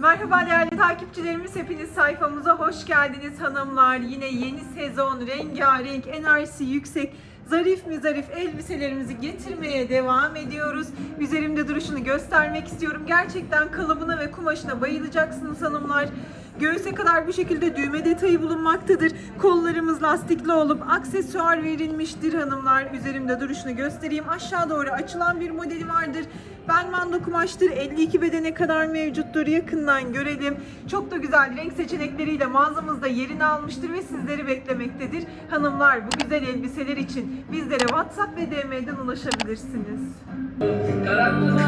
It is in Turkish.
Merhaba değerli takipçilerimiz, hepiniz sayfamıza hoş geldiniz hanımlar. Yine yeni sezon, rengarenk, enerjisi yüksek, zarif mi zarif elbiselerimizi getirmeye devam ediyoruz. Üzerimde duruşunu göstermek istiyorum. Gerçekten kalıbına ve kumaşına bayılacaksınız hanımlar. Göğüse kadar bu şekilde düğme detayı bulunmaktadır. Kollarımız lastikli olup aksesuar verilmiştir hanımlar. Üzerimde duruşunu göstereyim. Aşağı doğru açılan bir modeli vardır. Belmando kumaştır. 52 bedene kadar mevcuttur. Yakından görelim. Çok da güzel renk seçenekleriyle mağazamızda yerini almıştır ve sizleri beklemektedir. Hanımlar bu güzel elbiseler için bizlere WhatsApp ve DM'den ulaşabilirsiniz. Gönlüm